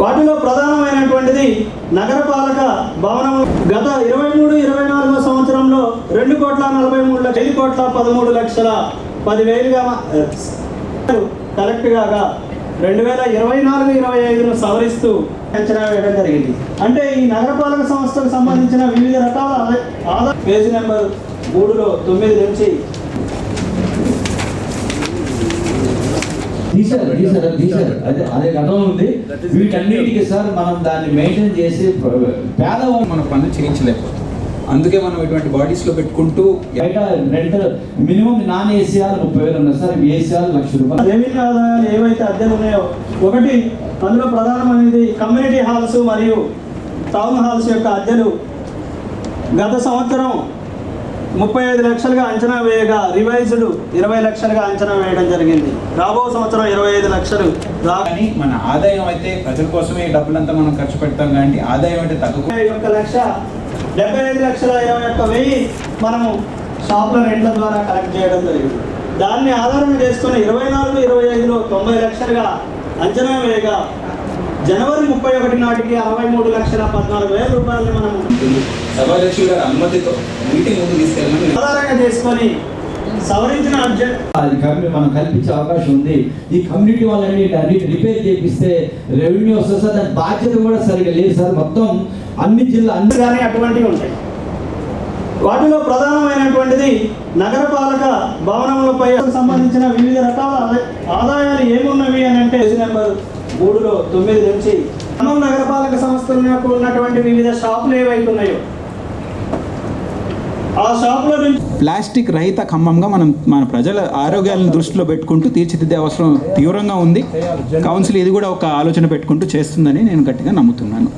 వాటిలో ప్రధానమైనటువంటిది నగరపాలక భవనం గత ఇరవై మూడు ఇరవై నాలుగో సంవత్సరంలో రెండు కోట్ల నలభై మూడు లక్ష ఐదు కోట్ల పదమూడు లక్షల పదివేలుగా కలెక్ట్ కాగా రెండు వేల ఇరవై నాలుగు ఇరవై ఐదును సవరిస్తూ అంచనా వేయడం జరిగింది. అంటే ఈ నగరపాలక సంస్థకు సంబంధించిన వివిధ రకాల ఆదా- పేజీ నెంబర్ మూడులో తొమ్మిది నుంచి తీశారు తీశారు తీశారు అదే అదే గతంలో ఉంది. వీటన్నిటికీ సార్ మనం దాన్ని మెయింటైన్ చేసి పేదవాళ్ళు మన పనులు చేయించలేకపోతాం అందుకే మనం ఇటువంటి బాడీస్లో పెట్టుకుంటూ బయట రెంట్ మినిమం నాన్ ఏసీఆర్ ముప్పై వేలు ఉన్నాయి సార్. ఏసీఆర్ లక్ష రూపాయలు. రెవెన్యూ ఆదాయాలు ఏవైతే అద్దెలు ఉన్నాయో ఒకటి అందులో ప్రధానమైనది కమ్యూనిటీ హాల్స్ మరియు టౌన్ హాల్స్ యొక్క అద్దెలు. గత సంవత్సరం ముప్పై ఐదు లక్షలుగా అంచనా వేయగా రివైజ్డ్ ఇరవై లక్షలుగా అంచనా వేయడం జరిగింది. రాబో సంవత్సరం ఇరవై ఐదు లక్షలు కానీ మన ఆదాయం అయితే ప్రజల కోసమే డబ్బులంతా మనం ఖర్చు పెడతాం కానీ ఆదాయం అయితే ముప్పై ఒక్క లక్ష డెబ్బై ఐదు లక్షల ఇరవై ఒక్క వెయ్యి మనము షాపుల రెంట్ల ద్వారా కలెక్ట్ చేయడం జరిగింది. దాన్ని ఆధారం చేసుకుని ఇరవై నాలుగు ఇరవై ఐదులో తొంభై లక్షలుగా అంచనా వేయగా జనవరి ముప్పై ఒకటి నాటికి అరవై మూడు లక్షల పద్నాలుగు వేల రూపాయలని మనం సభాధ్యక్షులు గారి అనుమతితో మీటింగ్ ముందు తీసుకెళ్ళమని ఆధారంగా చేసుకొని సవరించిన మనం కల్పించే అవకాశం ఉంది. ఈ కమ్యూనిటీ వాళ్ళని అన్నిటి రిపేర్ చేపిస్తే రెవెన్యూ వస్తుంది సార్. దాని బాధ్యత కూడా సరిగా లేదు సార్. మొత్తం అన్ని జిల్లా అన్ని కానీ అటువంటివి ఉంటాయి. వాటిలో ప్రధానమైనటువంటిది నగరపాలక భవనములపై సంబంధించిన వివిధ రకాల ఆదా- ఆదాయాలు ఏమున్నవి అని అంటే పేజీ నెంబర్ మూడులో తొమ్మిది నుంచి ఖమ్మం నగరపాలక సంస్థలకు ఉన్నటువంటి వివిధ షాపులు ఏవైతే ఉన్నాయో ఆ షాపుల నుంచి ప్లాస్టిక్ రహిత ఖమ్మంగా మనం మన ప్రజల ఆరోగ్యాలను దృష్టిలో పెట్టుకుంటూ తీర్చిదిద్దే అవసరం తీవ్రంగా ఉంది. కౌన్సిల్ ఇది కూడా ఒక ఆలోచన పెట్టుకుంటూ చేస్తుందని నేను గట్టిగా నమ్ముతున్నాను.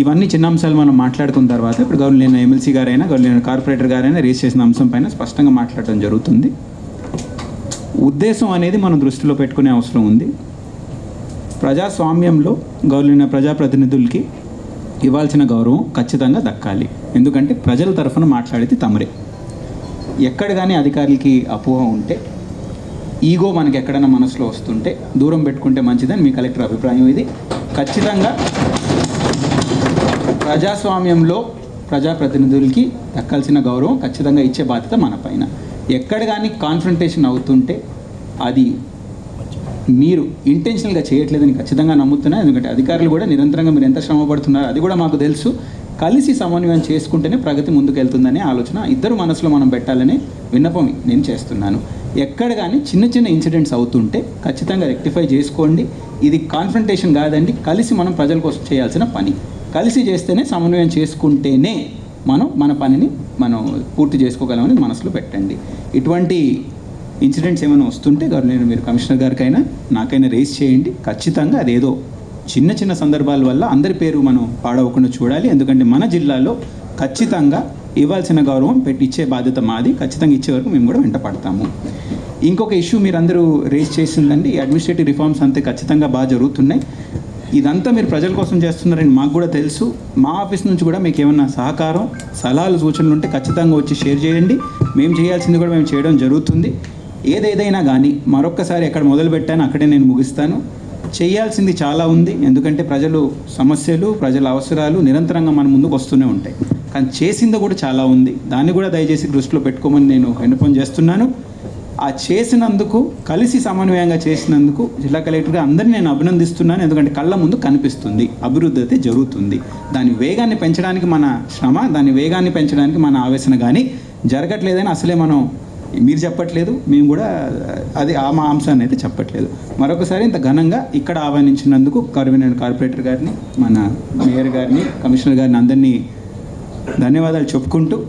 ఇవన్నీ చిన్న అంశాలు మనం మాట్లాడుకున్న తర్వాత ఇప్పుడు గవర్నర్ ఎమ్మెల్సీ గారైనా గవర్నర్ కార్పొరేటర్ గారైనా రేస్ చేసిన అంశం పైన స్పష్టంగా మాట్లాడడం జరుగుతుంది. ఉద్దేశం అనేది మనం దృష్టిలో పెట్టుకునే అవసరం ఉంది. ప్రజాస్వామ్యంలో గౌరవైన ప్రజాప్రతినిధులకి ఇవ్వాల్సిన గౌరవం ఖచ్చితంగా దక్కాలి. ఎందుకంటే ప్రజల తరఫున మాట్లాడితే తమరే. ఎక్కడ కానీ అధికారులకి అపోహ ఉంటే ఈగో మనకి ఎక్కడైనా మనసులో వస్తుంటే దూరం పెట్టుకుంటే మంచిదని మీ కలెక్టర్ అభిప్రాయం ఇది. ఖచ్చితంగా ప్రజాస్వామ్యంలో ప్రజాప్రతినిధులకి దక్కాల్సిన గౌరవం ఖచ్చితంగా ఇచ్చే బాధ్యత మన పైన. ఎక్కడ కానీ కాన్ఫ్రంటేషన్ అవుతుంటే అది మీరు ఇంటెన్షనల్గా చేయట్లేదని ఖచ్చితంగా నమ్ముతున్నా ఎందుకంటే అధికారులు కూడా నిరంతరంగా మీరు ఎంత శ్రమ పడుతున్నారో అది కూడా మాకు తెలుసు. కలిసి సమన్వయం చేసుకుంటేనే ప్రగతి ముందుకెళ్తుందనే ఆలోచన ఇద్దరు మనసులో మనం పెట్టాలని విన్నపం నేను చేస్తున్నాను. ఎక్కడ కానీ చిన్న చిన్న ఇన్సిడెంట్స్ అవుతుంటే ఖచ్చితంగా రెక్టిఫై చేసుకోండి. ఇది కాన్ఫ్రంటేషన్ కాదండి కలిసి మనం ప్రజల కోసం చేయాల్సిన పని. కలిసి చేస్తేనే సమన్వయం చేసుకుంటేనే మనం మన పనిని మనం పూర్తి చేసుకోగలమని మనసులో పెట్టండి. ఇటువంటి ఇన్సిడెంట్స్ ఏమైనా వస్తుంటే నేను మీరు కమిషనర్ గారికైనా నాకైనా రేస్ చేయండి. ఖచ్చితంగా అదేదో చిన్న చిన్న సందర్భాల వల్ల అందరి పేరు మనం పాడవకుండా చూడాలి. ఎందుకంటే మన జిల్లాలో ఖచ్చితంగా ఇవ్వాల్సిన గౌరవం పెట్టి ఇచ్చే బాధ్యత మాది. ఖచ్చితంగా ఇచ్చే వరకు మేము కూడా వెంట పడతాము. ఇంకొక ఇష్యూ మీరు అందరూ రేస్ చేసిందండి. అడ్మినిస్ట్రేటివ్ రిఫార్మ్స్ అంతే ఖచ్చితంగా బాగా జరుగుతున్నాయి. ఇదంతా మీరు ప్రజల కోసం చేస్తున్నారని మాకు కూడా తెలుసు. మా ఆఫీస్ నుంచి కూడా మీకు ఏమన్నా సహకారం సలహాలు సూచనలు ఉంటే ఖచ్చితంగా వచ్చి షేర్ చేయండి. మేము చేయాల్సింది కూడా మేము చేయడం జరుగుతుంది. ఏదేదైనా కానీ మరొక్కసారి ఎక్కడ మొదలుపెట్టాను అక్కడే నేను ముగిస్తాను. చేయాల్సింది చాలా ఉంది. ఎందుకంటే ప్రజలు సమస్యలు ప్రజల అవసరాలు నిరంతరంగా మన ముందుకు వస్తూనే ఉంటాయి. కానీ చేసింది కూడా చాలా ఉంది. దాన్ని కూడా దయచేసి దృష్టిలో పెట్టుకోమని నేను విన్నపం చేస్తున్నాను. ఆ చేసినందుకు కలిసి సమన్వయంగా చేసినందుకు జిల్లా కలెక్టర్గా అందరినీ నేను అభినందిస్తున్నాను. ఎందుకంటే కళ్ళ ముందు కనిపిస్తుంది. అభివృద్ధి అయితే జరుగుతుంది. దాని వేగాన్ని పెంచడానికి మన శ్రమ దాని వేగాన్ని పెంచడానికి మన ఆవేశన కానీ జరగట్లేదని అసలే మనం మీరు చెప్పట్లేదు మేము కూడా అది ఆ మా అంశాన్ని అయితే చెప్పట్లేదు. మరొకసారి ఇంత ఘనంగా ఇక్కడ ఆహ్వానించినందుకు కరువిన కార్పొరేటర్ గారిని మన మేయర్ గారిని కమిషనర్ గారిని అందరినీ ధన్యవాదాలు చెప్పుకుంటూ